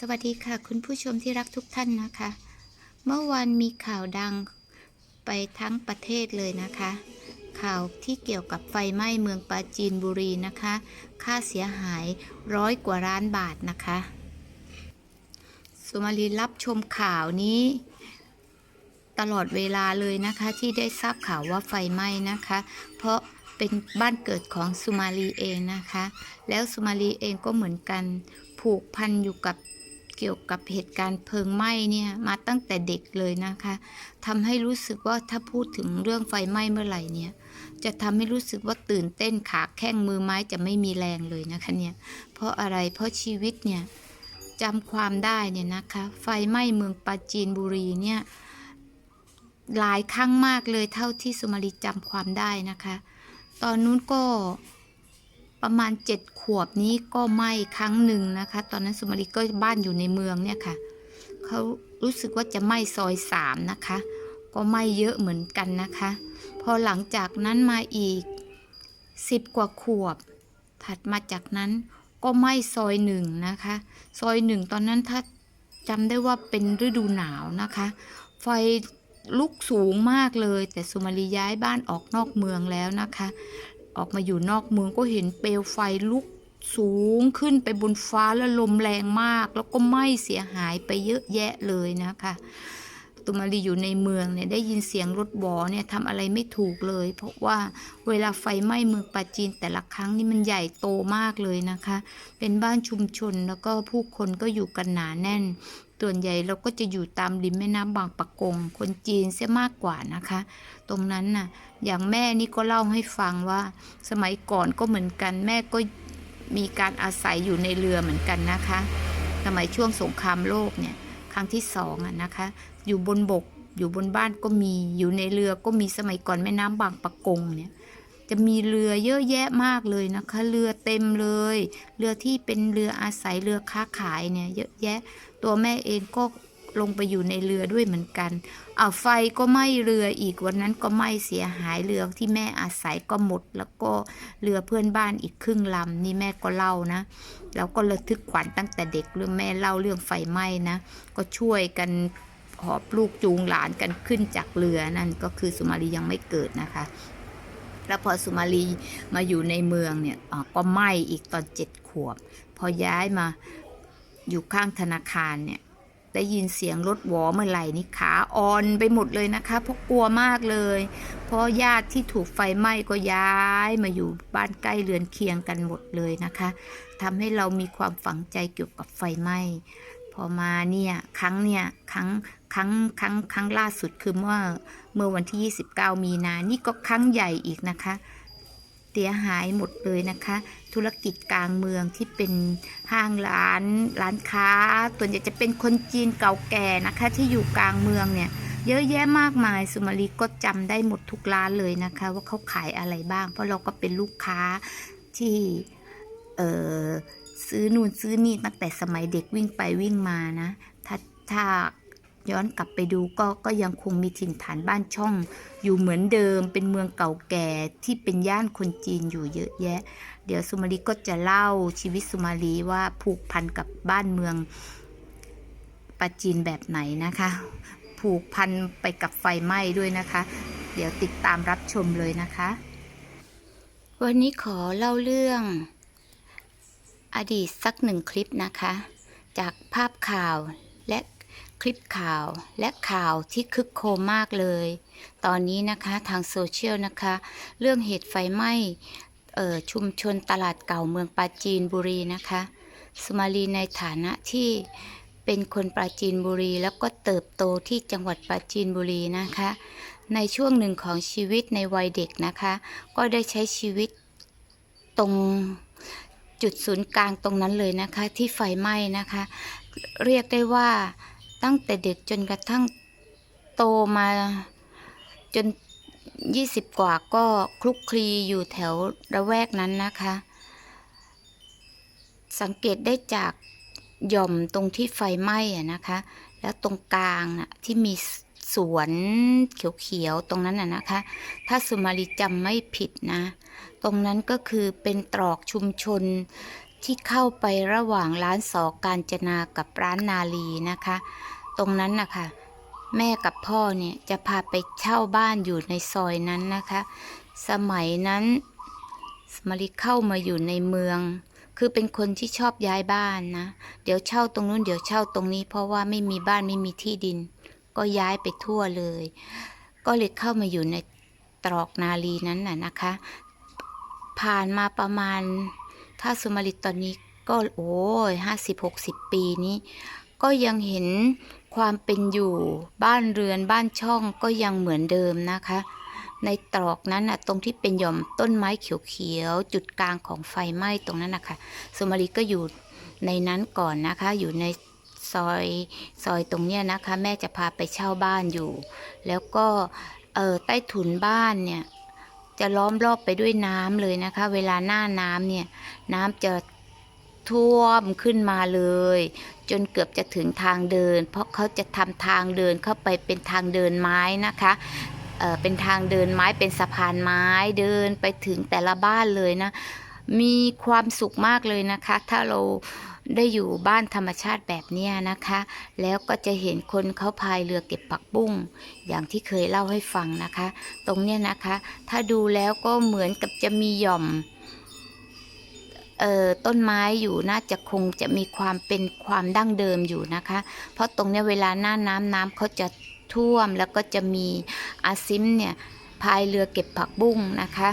สวัสดีค่ะ คุณผู้ชมที่รักทุกท่านนะคะ เมื่อวานมีข่าวดังไปทั้งประเทศเลยนะคะ ข่าวที่เกี่ยวกับไฟไหม้เมืองปราจีนบุรีนะคะ ค่าเสียหายร้อยกว่าล้านบาทนะคะสุมาลีรับชมข่าวนี้ ตลอดเวลาเลยนะคะที่ได้ทราบข่าวว่าไฟไหม้นะคะ เพราะเป็นบ้านเกิดของสุมาลีเองนะคะ แล้วสุมาลีเองก็เหมือนกัน ผูกพันอยู่กับ เกี่ยวกับเหตุการณ์เพลิงไหม้เนี่ยมาตั้งแต่เด็กเลยนะคะทำให้รู้สึกว่าถ้าพูดถึงเรื่องไฟไหม้เมื่อไหร่เนี่ย จะทำให้รู้สึกว่าตื่นเต้นขาแข้งมือไม้จะไม่มีแรงเลยนะคะเนี่ย เพราะอะไรเพราะชีวิตเนี่ยจำความได้เนี่ยนะคะ ไฟไหม้เมืองปราจีนบุรีเนี่ยหลายครั้งมากเลยเท่าที่สุมารีจำความได้นะคะ ตอนนู้นก็ประมาณเจ็ด วบนี้ก็ไหม้ครั้งหนึ่งนะคะ ตอนนั้นสุมารีก็บ้านอยู่ในเมืองเนี่ยค่ะเขารู้สึกว่าจะไหม้ซอยสามนะคะ ก็ไหม้เยอะเหมือนกันนะคะ พอหลังจากนั้นมาอีกสิบกว่าขวบ ถัดมาจากนั้นก็ไหม้ซอยหนึ่งนะคะ ซอยหนึ่งตอนนั้นถ้าจำได้ว่าเป็นฤดูหนาวนะคะ ไฟลุกสูงมากเลย แต่สุมารีย้ายบ้านออกนอกเมืองแล้วนะคะ ออกมาอยู่นอกเมืองก็เห็นเปลวไฟลุก สูงขึ้นไปบนฟ้าแล้วลมแรงมาก แล้วก็ไหม้เสียหายไปเยอะแยะเลยนะคะตุมารีอยู่ในเมืองเนี่ยได้ยินเสียงรถบอเนี่ยทำอะไรไม่ถูกเลย เพราะว่าเวลาไฟไหม้เมืองปาจีนแต่ละครั้งนี่มันใหญ่โตมากเลยนะคะ เป็นบ้านชุมชนแล้วก็ผู้คนก็อยู่กันหนาแน่นส่วนใหญ่เราก็จะอยู่ตามริมแม่น้ำบางปะกง คนจีนเสียมากกว่านะคะ ตรงนั้นน่ะอย่างแม่นี่ก็เล่าให้ฟังว่า สมัยก่อนก็เหมือนกันแม่ก็ มีการอาศัยอยู่ในเรือเหมือนกันนะคะ สมัยช่วงสงครามโลกเนี่ยครั้งที่สองอะนะคะ อยู่บนบกอยู่บนบ้านก็มีอยู่ในเรือก็มีสมัยก่อนแม่น้ำบางปะกงเนี่ยจะมีเรือเยอะแยะมากเลยนะคะ เรือเต็มเลย เรือที่เป็นเรืออาศัยเรือค้าขายเนี่ยเยอะแยะ ตัวแม่เองก็ ลงไปอยู่ในเรือด้วยเหมือนกัน เอาไฟก็ไหม้เรืออีกวันนั้นก็ไหม้เสียหายเรือที่แม่อาศัยก็หมด แล้วก็เรือเพื่อนบ้านอีกครึ่งลำนี่แม่ก็เล่านะ แล้วก็ระทึกขวัญตั้งแต่เด็กเรื่องแม่เล่าเรื่องไฟไหม้นะ ก็ช่วยกันหอบลูกจูงหลานกันขึ้นจากเรือนั่นก็คือสุมารียังไม่เกิดนะคะแล้วพอสุมาลีมาอยู่ในเมืองเนี่ยก็ไหม้อีกตอนเจ็ดขวบ พอย้ายมาอยู่ข้างธนาคารเนี่ย ได้ยินเสียงรถหวอเมื่อไหร่นี่ขาอ่อนไปหมดเลยนะคะเพราะกลัวมากเลย เพราะญาติที่ถูกไฟไหม้ก็ย้ายมาอยู่บ้านใกล้เรือนเคียงกันหมดเลยนะคะทำให้เรามีความฝังใจเกี่ยวกับไฟไหม้พอมาเนี่ยครั้งเนี่ยครั้งครั้งครั้งครั้งล่าสุดคือเมื่อเมื่อวันที่ 29 มีนานี่ก็ครั้งใหญ่อีกนะคะ เสียหายหมดเลยนะคะ ธุรกิจกลางเมืองที่เป็นห้างร้านร้านค้าส่วนใหญ่จะเป็นคนจีนเก่าแก่นะคะ ที่อยู่กลางเมืองเนี่ยเยอะแยะมากมายสุมาลีก็จำได้หมดทุกร้านเลยนะคะ ว่าเขาขายอะไรบ้าง เพราะเราก็เป็นลูกค้าที่เออซื้อนู่นซื้อนี่ตั้งแต่สมัยเด็กวิ่งไปวิ่งมานะถ้าถ้าย้อนกลับไปดูก็ก็ยังคงมีถิ่นฐานบ้านช่อง อยู่เหมือนเดิมเป็นเมืองเก่าแก่ที่เป็นย่านคนจีนอยู่เยอะแยะ เดี๋ยวสุมาลีก็จะเล่าชีวิตสุมาลีว่าผูกพันกับบ้านเมืองปาจีนแบบไหนนะคะ ผูกพันไปกับไฟไหม้ด้วยนะคะ เดี๋ยวติดตามรับชมเลยนะคะ วันนี้ขอเล่าเรื่อง อดีตสักหนึ่งคลิปนะคะ จากภาพข่าวและคลิปข่าวและข่าวที่คึกโครมมากเลย ตอนนี้นะคะทางโซเชียลนะคะ เรื่องเหตุไฟไหม้ ชุมชนตลาดเก่าเมืองปราจีนบุรีนะคะสมารีในฐานะที่เป็นคนปราจีนบุรี แล้วก็เติบโตที่จังหวัดปราจีนบุรีนะคะ ในช่วงหนึ่งของชีวิตในวัยเด็กนะคะ ก็ได้ใช้ชีวิตตรงจุดศูนย์กลางตรงนั้นเลยนะคะ ที่ไฟไหม้นะคะ เรียกได้ว่าตั้งแต่เด็กจนกระทั่งโตมาจน 20 กว่าก็คลุกคลีอยู่แถวระแวกนั้นนะคะ สังเกตได้จากหย่อมตรงที่ไฟไหม้อะนะคะ แล้วตรงกลางน่ะที่มีสวนเขียวๆตรงนั้นน่ะนะคะ ถ้าสุมารีจำไม่ผิดนะ ตรงนั้นก็คือเป็นตรอกชุมชนที่เข้าไประหว่างร้านสอการจนากับร้านนาลีนะคะ ตรงนั้นนะคะ แม่กับพ่อเนี่ยจะพาไปเช่าบ้านอยู่ในซอยนั้นนะคะ สมัยนั้นมาริเข้ามาอยู่ในเมือง คือเป็นคนที่ชอบย้ายบ้านนะ เดี๋ยวเช่าตรงนู้นเดี๋ยวเช่าตรงนี้ เพราะว่าไม่มีบ้านไม่มีที่ดิน ก็ย้ายไปทั่วเลย ก็เลยเข้ามาอยู่ในตรอกนาลีนั้นน่ะนะคะ ผ่านมาประมาณ ถ้าสมาริตอนนี้ก็โอ้ยห้าสิบหกสิบปีนี้ ก็ยังเห็น ความเป็นอยู่บ้านเรือนบ้านช่องก็ยังเหมือนเดิมนะคะ ในตรอกนั้นนะตรงที่เป็นหย่อมต้นไม้เขียวๆจุดกลางของไฟไหม้ตรงนั้นนะคะสมาริก็อยู่ในนั้นก่อนนะคะ อยู่ในซอยซอยตรงเนี้ยนะคะ แม่จะพาไปเช่าบ้านอยู่ แล้วก็เออใต้ถุนบ้านเนี่ยจะล้อมรอบไปด้วยน้ำเลยนะคะ เวลาหน้าน้ำเนี่ยน้ำจะ ท่วมขึ้นมาเลย จนเกือบจะถึงทางเดิน เพราะเขาจะทำทางเดินเข้าไปเป็นทางเดินไม้นะคะเเป็นทางเดินไม้เป็นสะพานไม้เดินไปถึงแต่ละบ้านเลยนะ มีความสุขมากเลยนะคะ ถ้าเราได้อยู่บ้านธรรมชาติแบบนี้นะคะ แล้วก็จะเห็นคนเขาพายเรือเก็บผักบุ้ง อย่างที่เคยเล่าให้ฟังนะคะ ตรงเนี้ยนะคะ ถ้าดูแล้วก็เหมือนกับจะมีหย่อม ต้นไม้อยู่น่าจะคงจะมีความเป็นความดั้งเดิมอยู่นะคะ เพราะตรงเนี้ยเวลาหน้าน้ำน้ำเขาจะท่วมแล้วก็จะมีอาซิมเนี่ยพายเรือเก็บผักบุ้งนะคะ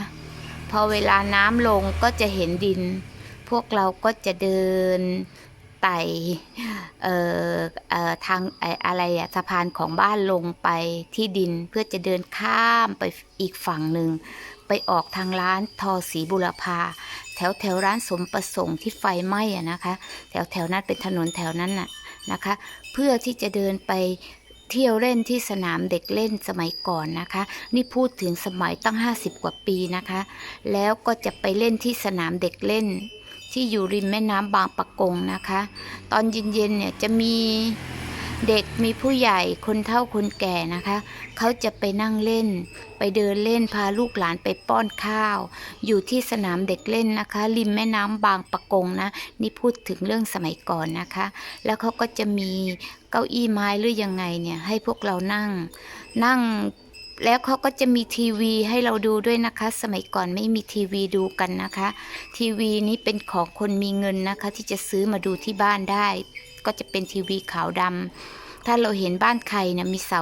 พอเวลาน้ำลงก็จะเห็นดิน พวกเราก็จะเดินไต่ทางไอ้อะไรอะสะพานของบ้านลงไปที่ดินเพื่อจะเดินข้ามไปอีกฝั่งหนึ่ง ไปออกทางร้านทอสีบุรพา แถวแถวร้านสมประสงค์ที่ไฟไหม้อะนะคะ แถวแถวนั้นเป็นถนนแถวนั้นน่ะนะคะ เพื่อที่จะเดินไปเที่ยวเล่นที่สนามเด็กเล่นสมัยก่อนนะคะ นี่พูดถึงสมัยตั้ง 50 กว่าปีนะคะ แล้วก็จะไปเล่นที่สนามเด็กเล่น ที่อยู่ริมแม่น้ำบางปะกงนะคะ ตอนเย็นๆเนี่ยจะมี เด็กมีผู้ใหญ่คนเฒ่าคนแก่นะคะ เขาจะไปนั่งเล่น ไปเดินเล่นพาลูกหลานไปป้อนข้าว อยู่ที่สนามเด็กเล่นนะคะ ริมแม่น้ำบางปะกงนะ นี่พูดถึงเรื่องสมัยก่อนนะคะ แล้วเขาก็จะมีเก้าอี้ไม้หรือยังไงเนี่ย ให้พวกเรานั่ง นั่งแล้วเขาก็จะมีทีวีให้เราดูด้วยนะคะ สมัยก่อนไม่มีทีวีดูกันนะคะ ทีวีนี้เป็นของคนมีเงินนะคะ ที่จะซื้อมาดูที่บ้านได้ ก็จะเป็นทีวีขาวดำถ้าเราเห็นบ้านใครนะมีเสา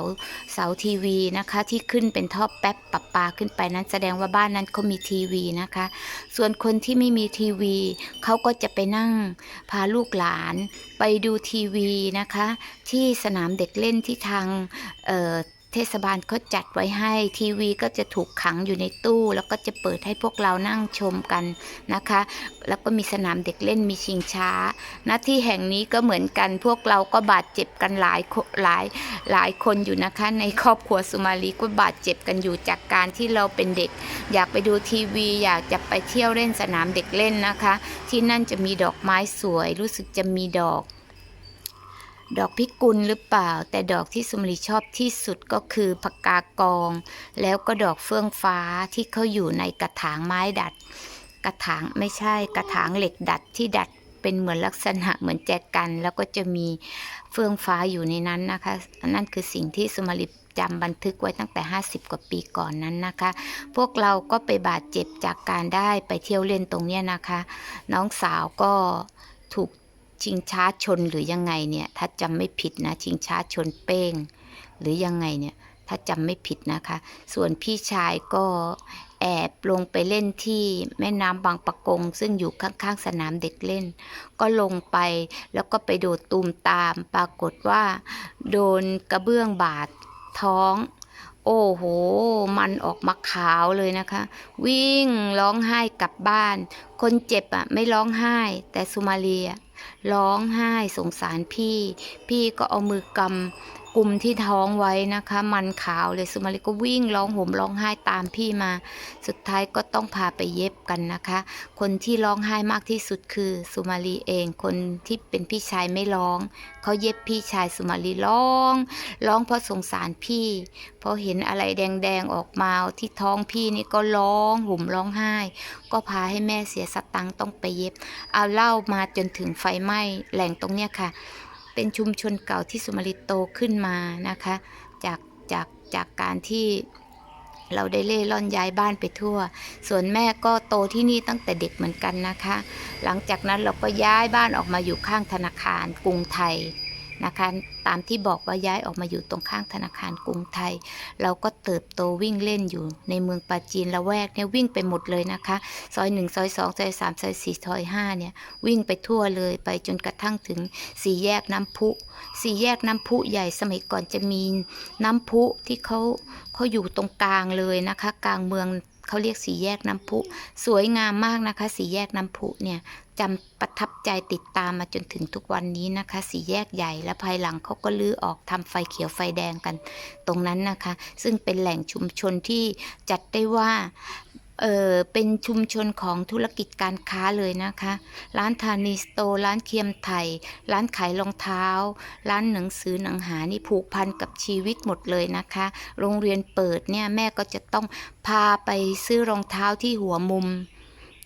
เสาทีวีนะคะ ที่ขึ้นเป็นท่อแป๊บปับปาขึ้นไปนั้นแสดงว่าบ้านนั้นเขามีทีวีนะคะ ส่วนคนที่ไม่มีทีวีเขาก็จะไปนั่งพาลูกหลาน ไปดูทีวีนะคะ ที่สนามเด็กเล่นที่ทางเอ่อ เทศบาลเขาจัดไว้ให้ทีวีก็จะถูกขังอยู่ในตู้ แล้วก็จะเปิดให้พวกเรานั่งชมกันนะคะ แล้วก็มีสนามเด็กเล่นมีชิงช้าหน้าที่แห่งนี้ก็เหมือนกัน พวกเราก็บาดเจ็บกันหลายคนหลายหลายคนอยู่นะคะ ในครอบครัวสุมาลีก็บาดเจ็บกันอยู่จากการที่เราเป็นเด็ก อยากไปดูทีวี อยากจะไปเที่ยวเล่นสนามเด็กเล่นนะคะ ที่นั่นจะมีดอกไม้สวย รู้สึกจะมีดอก ดอกพิกุลหรือเปล่า แต่ดอกที่สุมรีชอบที่สุดก็คือพกกากอง แล้วก็ดอกเฟื่องฟ้าที่เขาอยู่ในกระถางไม้ดัด กระถางไม่ใช่กระถางเหล็กดัดที่ดัดเป็นเหมือนลักษณะเหมือนแจกัน แล้วก็จะมีเฟื่องฟ้าอยู่ในนั้นนะคะนั่นคือสิ่งที่สุมารีจำบันทึกไว้ตั้งแต่ 50 กว่าปีก่อนนั้นนะคะ พวกเราก็ไปบาดเจ็บจากการได้ไปเที่ยวเล่นตรงเนี้ยนะคะ น้องสาวก็ถูก ชิงช้าชนหรือยังไงเนี่ย ถ้าจำไม่ผิดนะ ชิงช้าชนเป้ง หรือยังไงเนี่ย ถ้าจำไม่ผิดนะคะ ส่วนพี่ชายก็แอบลงไปเล่นที่แม่น้ำบางปะกง ซึ่งอยู่ข้างๆสนามเด็กเล่น ก็ลงไปแล้วก็ไปโดดตูมตาม ปรากฏว่า โดนกระเบื้องบาดท้อง โอ้โห มันออกมาขาวเลยนะคะ วิ่งร้องไห้กลับบ้าน คนเจ็บอะ ไม่ร้องไห้ แต่สุมาเลีย ร้องไห้สงสารพี่ พี่ก็เอามือกำ กลุ่มที่ท้องไว้นะคะ มันขาวเลยสุมาลีก็วิ่งร้องห่มร้องไห้ตามพี่มา สุดท้ายก็ต้องพาไปเย็บกันนะคะ คนที่ร้องไห้มากที่สุดคือสุมาลีเอง คนที่เป็นพี่ชายไม่ร้องเขาเย็บพี่ชายสุมาลีร้อง ร้องเพราะสงสารพี่พอเห็นอะไรแดงๆออกมาที่ท้องพี่นี่ก็ร้องห่มร้องไห้ ก็พาให้แม่เสียสตังค์ต้องไปเย็บ เอาเล่ามาจนถึงไฟไหม้แหล่งตรงเนี้ยค่ะ เป็นชุมชนเก่าที่สุมาริโตขึ้นมานะคะจากจากจากการที่เราได้เล่ร่อนย้ายบ้านไปทั่ว ส่วนแม่ก็โตที่นี่ตั้งแต่เด็กเหมือนกันนะคะ หลังจากนั้นเราก็ย้ายบ้านออกมาอยู่ข้างธนาคารกรุงไทย นะคะ ตามที่บอกว่าย้ายออกมาอยู่ตรงข้างธนาคารกรุงไทย เราก็เติบโตวิ่งเล่นอยู่ในเมืองปาจีนละแวกเนี่ยวิ่งไปหมดเลยนะคะ ซอยหนึ่งซอยสองซอยสามซอยสี่ซอยห้าเนี่ยวิ่งไปทั่วเลยไปจนกระทั่งถึงสี่แยกน้ำพุสี่แยกน้ำพุใหญ่สมัยก่อนจะมีน้ำพุที่เขาเขาอยู่ตรงกลางเลยนะคะ กลางเมืองเขาเรียกสี่แยกน้ำพุ สวยงามมากนะคะ สี่แยกน้ำพุเนี่ย จำประทับใจติดตามมาจนถึงทุกวันนี้นะคะ สี่แยกใหญ่และภายหลังเขาก็ลื้อออกทำไฟเขียวไฟแดงกันตรงนั้นนะคะ ซึ่งเป็นแหล่งชุมชนที่จัดได้ว่าเออเป็นชุมชนของธุรกิจการค้าเลยนะคะ ร้านธานีสโตร์ร้านเคียมไทย ร้านขายรองเท้า ร้านหนังสือหนังหานี่ผูกพันกับชีวิตหมดเลยนะคะ โรงเรียนเปิดเนี่ยแม่ก็จะต้องพาไปซื้อรองเท้าที่หัวมุม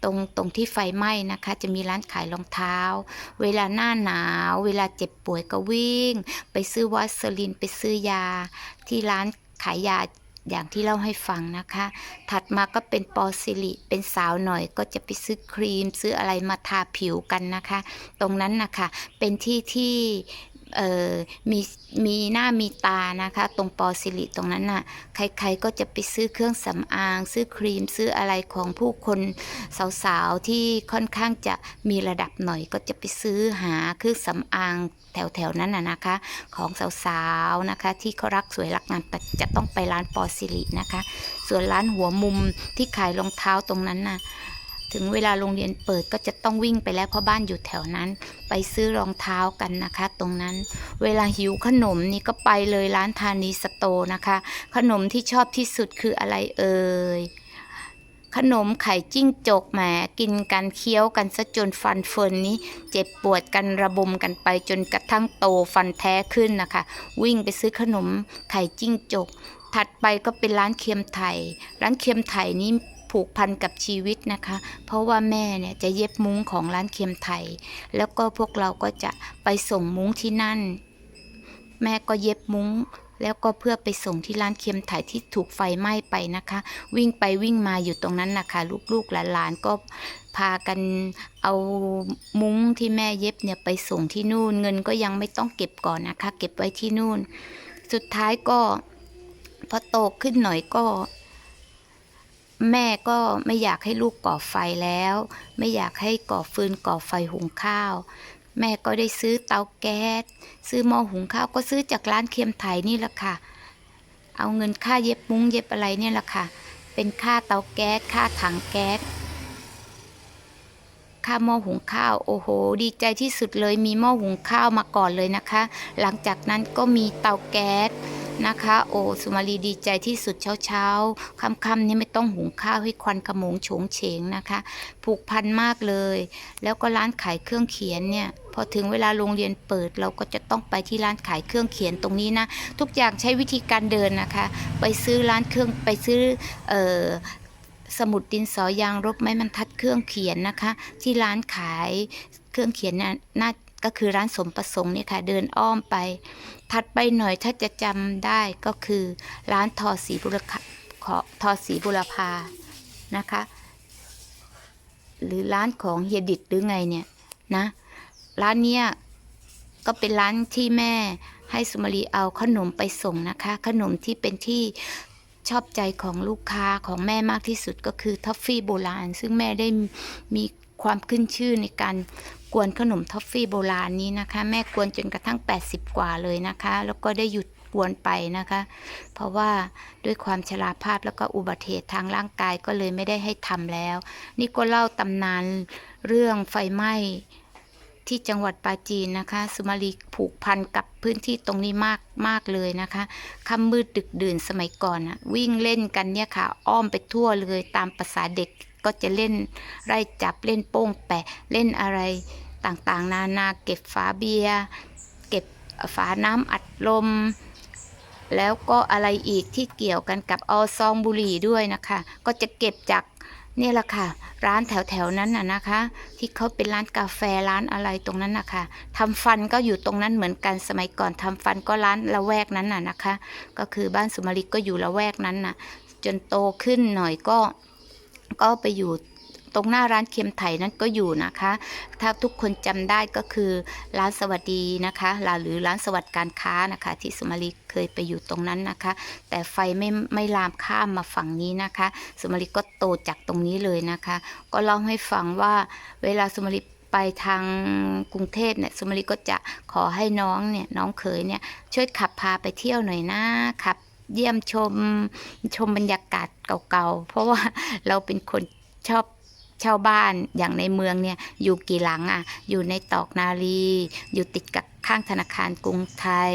ตรงตรงที่ไฟไหม้นะคะ จะมีร้านขายรองเท้า เวลาหน้าหนาว เวลาเจ็บป่วยก็วิ่ง ไปซื้อวัสลินไปซื้อยา ที่ร้านขายยาอย่างที่เล่าให้ฟังนะคะ ถัดมาก็เป็นปอซิลิเป็นสาวหน่อยก็จะไปซื้อครีม ซื้ออะไรมาทาผิวกันนะคะ ตรงนั้นนะคะ เป็นที่ที่ เอ่อมีมีหน้ามีตานะคะ ตรงปอซิลิตรงนั้นน่ะใครๆก็จะไปซื้อเครื่องสำอาง ซื้อครีมซื้ออะไรของผู้คนสาวๆที่ค่อนข้างจะมีระดับหน่อยก็จะไปซื้อหาเครื่องสำอางแถวๆนั้นน่ะนะคะ ของสาวๆนะคะ ที่เขารักสวยรักงามแต่จะต้องไปร้านปอซิลินะคะ ส่วนร้านหัวมุมที่ขายรองเท้าตรงนั้นน่ะ ถึงเวลาโรงเรียนเปิดก็จะต้องวิ่งไปแล้วเพราะบ้านอยู่แถวนั้น ไปซื้อรองเท้ากันนะคะ ตรงนั้น เวลาหิวขนมนี่ก็ไปเลยร้านธานีสโตนะคะ ขนมที่ชอบที่สุดคืออะไรเอ่ยขนมไข่จิ้งจกแหมกินกันเคี้ยวกันซะจนฟันเฟินนี้ เจ็บปวดกันระบมกันไปจนกระทั่งโตฟันแท้ขึ้นนะคะ วิ่งไปซื้อขนมไข่จิ้งจก ถัดไปก็เป็นร้านเคียมไทย ร้านเคียมไทยนี่ ผูกพันกับชีวิตนะคะ เพราะว่าแม่เนี่ยจะเย็บมุ้งของร้านเคียมไทย แล้วก็พวกเราก็จะไปส่งมุ้งที่นั่น แม่ก็เย็บมุ้งแล้วก็เพื่อไปส่งที่ร้านเคียมไถ่ที่ถูกไฟไหม้ไปนะคะ วิ่งไปวิ่งมาอยู่ตรงนั้นนะคะลูกๆหลานๆก็พากันเอามุ้งที่แม่เย็บเนี่ยไปส่งที่นู่น เงินก็ยังไม่ต้องเก็บก่อนนะคะ เก็บไว้ที่นู่น สุดท้ายก็พอโตขึ้นหน่อยก็ แม่ก็ไม่อยากให้ลูกก่อไฟแล้ว ไม่อยากให้ก่อฟืนก่อไฟหุงข้าว แม่ก็ได้ซื้อเตาแก๊สซื้อหม้อหุงข้าวก็ซื้อจากร้านเคียมไทยนี่แหละค่ะ เอาเงินค่าเย็บมุ้งเย็บอะไรเนี่ยแหละค่ะ เป็นค่าเตาแก๊สค่าถังแก๊สค่าหม้อหุงข้าวโอ้โห ดีใจที่สุดเลยมีหม้อหุงข้าวมาก่อนเลยนะคะ หลังจากนั้นก็มีเตาแก๊ส นะคะ โอ้สุมาลีดีใจที่สุดเช้าเช้าๆค่ำๆนี่ไม่ต้องหุงข้าวให้ควันขมงโฉงเฉงนะคะ ผูกพันมากเลย แล้วก็ร้านขายเครื่องเขียนเนี่ยพอถึงเวลาโรงเรียนเปิดเราก็จะต้องไปที่ร้านขายเครื่องเขียนตรงนี้นะทุกอย่างใช้วิธีการเดินนะคะ ไปซื้อร้านเครื่องไปซื้อออสมุดดินสอยางรบไม้บรรทัดเครื่องเขียนนะคะ ที่ร้านขายเครื่องเขียนน่า ก็คือร้านสมประสงค์เนี่ยค่ะเดินอ้อมไป ถัดไปหน่อยถ้าจะจำได้ก็คือร้านทอสีบุรพาขอทอสีบุรพานะคะ หรือร้านของเฮียดิดหรือไงเนี่ยนะร้านเนี้ยก็เป็นร้านที่แม่ให้สุมารีเอาขนมไปส่งนะคะ ขนมที่เป็นที่ชอบใจของลูกค้าของแม่มากที่สุดก็คือท็อฟฟี่โบราณ ซึ่งแม่ได้มีความขึ้นชื่อในการ กวนขนมท็อฟฟี่โบราณนี้นะคะ แม่กวนจนกระทั่ง 80 กว่าเลยนะคะ แล้วก็ได้หยุดกวนไปนะคะ เพราะว่าด้วยความชราภาพแล้วก็อุบัติเหตุทางร่างกายก็เลยไม่ได้ให้ทำแล้ว นี่ก็เล่าตำนานเรื่องไฟไหม้ที่จังหวัดปาจีนนะคะ สุมาลีผูกพันกับพื้นที่ตรงนี้มากมากเลยนะคะค่ำมืดดึกดื่นสมัยก่อนอะวิ่งเล่นกันเนี่ยค่ะ อ้อมไปทั่วเลยตามภาษาเด็กก็จะเล่นไล่จับเล่นโป้งแปะเล่นอะไร ต่างๆ นานาเก็บฝาเบียร์เก็บฝาน้ำอัดลม แล้วก็อะไรอีกที่เกี่ยวกันกับเอาซองบุหรี่ด้วยนะคะ ก็จะเก็บจากนี่แหละค่ะ ร้านแถวๆนั้นน่ะนะคะ ที่เขาเป็นร้านกาแฟร้านอะไรตรงนั้นนะคะทำฟันก็อยู่ตรงนั้นเหมือนกันสมัยก่อนทำฟันก็ร้านละแวกนั้นน่ะนะคะ ก็คือบ้านสุมาริก็อยู่ละแวกนั้นน่ะ จนโตขึ้นหน่อยก็ก็ไปอยู่ ตรงหน้าร้านเค็มไถนั้นก็อยู่นะคะ ถ้าทุกคนจำได้ก็คือร้านสวัสดีนะคะร้านหรือร้านสวัสดิการค้านะคะ ที่สุมารีเคยไปอยู่ตรงนั้นนะคะ แต่ไฟไม่ไม่ลามข้ามมาฝั่งนี้นะคะ สุมารีก็โตจากตรงนี้เลยนะคะ ก็เล่าให้ฟังว่าเวลาสุมารีไปทางกรุงเทพเนี่ยสุมารีก็จะขอให้น้องเนี่ยน้องเขยเนี่ยช่วยขับพาไปเที่ยวหน่อยนะขับ เยี่ยมชมชมบรรยากาศเก่าๆ เพราะว่าเราเป็นคนชอบ เช่าบ้านอย่างในเมืองเนี่ยอยู่กี่หลังอะอยู่ในตอกนาลี อยู่ติดกับข้างธนาคารกรุงไทย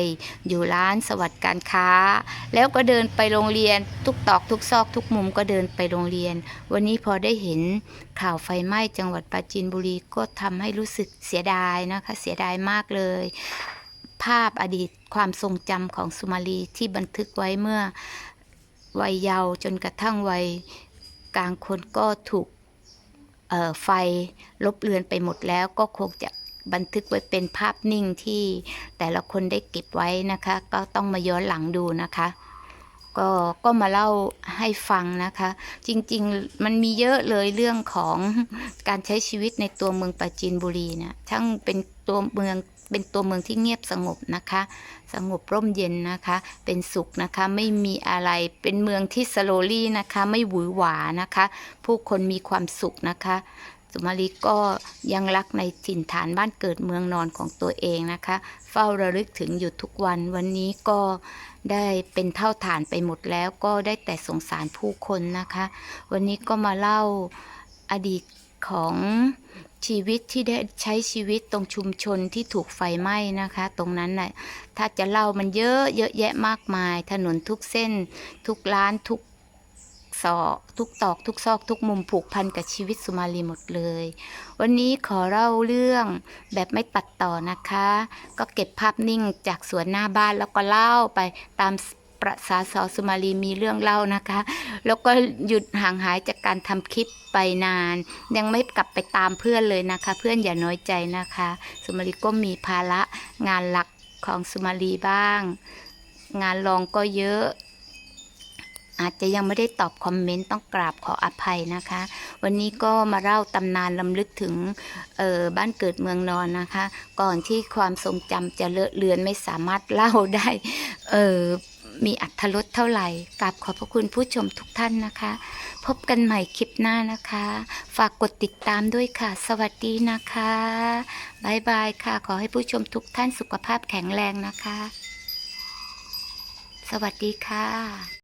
อยู่ร้านสวัสดิการค้า แล้วก็เดินไปโรงเรียน ทุกตอกทุกซอกทุกมุมก็เดินไปโรงเรียน วันนี้พอได้เห็นข่าวไฟไหม้จังหวัดปราจีนบุรีก็ทำให้รู้สึกเสียดายนะคะเสียดายมากเลย ภาพอดีตความทรงจำของสุมาลีที่บันทึกไว้เมื่อวัยเยาว์จนกระทั่งวัยกลางคนก็ถูก ไฟลบเลือนไปหมดแล้วก็คงจะบันทึกไว้เป็นภาพนิ่งที่แต่ละคนได้เก็บไว้นะคะ ก็ต้องมาย้อนหลังดูนะคะ ก็ก็มาเล่าให้ฟังนะคะ จริงๆมันมีเยอะเลยเรื่องของการใช้ชีวิตในตัวเมืองปราจีนบุรีนะทั้งเป็นตัวเมือง เป็นตัวเมืองที่เงียบสงบนะคะ สงบร่มเย็นนะคะ เป็นสุขนะคะไม่มีอะไรเป็นเมืองที่สโลลี่นะคะไม่หวือหวานะคะ ผู้คนมีความสุขนะคะสุมาลีก็ยังรักในถิ่นฐานบ้านเกิดเมืองนอนของตัวเองนะคะ เฝ้าระลึกถึงอยู่ทุกวัน วันนี้ก็ได้เป็นเท่าฐานไปหมดแล้วก็ได้แต่สงสารผู้คนนะคะ วันนี้ก็มาเล่าอดีตของ ชีวิตที่ได้ใช้ชีวิตตรงชุมชนที่ถูกไฟไหม้นะคะ ตรงนั้นน่ะถ้าจะเล่ามันเยอะเยอะแยะมากมาย ถนนทุกเส้น ทุกร้านทุกซอกทุกตอกทุกซอกทุกมุมผูกพันกับชีวิตสุมาลีหมดเลย วันนี้ขอเล่าเรื่องแบบไม่ตัดต่อนะคะ ก็เก็บภาพนิ่งจากสวนหน้าบ้านแล้วก็เล่าไปตาม ประสาสอสุมาลีมีเรื่องเล่านะคะ แล้วก็หยุดห่างหายจากการทำคลิปไปนาน ยังไม่กลับไปตามเพื่อนเลยนะคะ เพื่อนอย่าน้อยใจนะคะ สุมาลีก็มีภาระงานหลักของสุมาลีบ้าง งานรองก็เยอะอาจจะยังไม่ได้ตอบคอมเมนต์ต้องกราบขออภัยนะคะ วันนี้ก็มาเล่าตำนานลำลึกถึงออบ้านเกิดเมืองนอนนะคะ ก่อนที่ความทรงจำจะเลอะเลือนไม่สามารถเล่าได้เออ มีอัธรสเท่าไหร่กราบขอบพระคุณผู้ชมทุกท่านนะคะ พบกันใหม่คลิปหน้านะคะ ฝากกดติดตามด้วยค่ะ สวัสดีนะคะบายบายค่ะ ขอให้ผู้ชมทุกท่านสุขภาพแข็งแรงนะคะ สวัสดีค่ะ